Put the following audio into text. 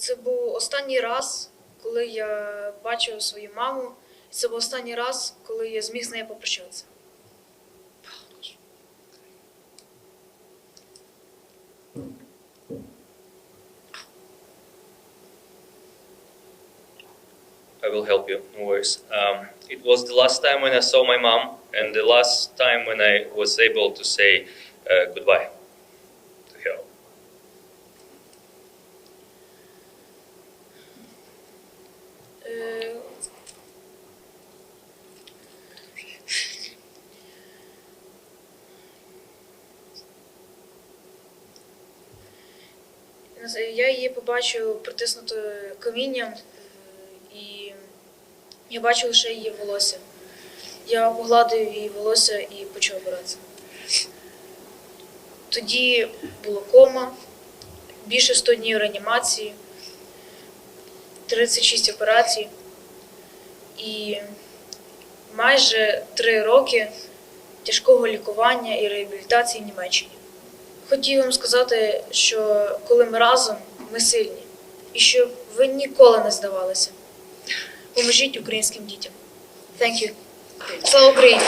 Це був останній раз, коли я бачив свою маму. І це був останній раз, коли я зміг з нею попрощатися. I will help you, no worries. Um, it was the last time when I saw my mom, and the last time when I was able to say uh, goodbye Я її побачив притиснутою камінням, е, і я бачив лише її волосся. Я погладив її волосся і почав обиратися. Тоді було кома, більше 100 днів реанімації, 36 операцій і майже 3 роки тяжкого лікування і реабілітації в Німеччині. Хотів вам сказати, що коли ми разом, ми сильні, і щоб ви ніколи не здавалися. Поможіть українським дітям. Thank you. Слава Україні!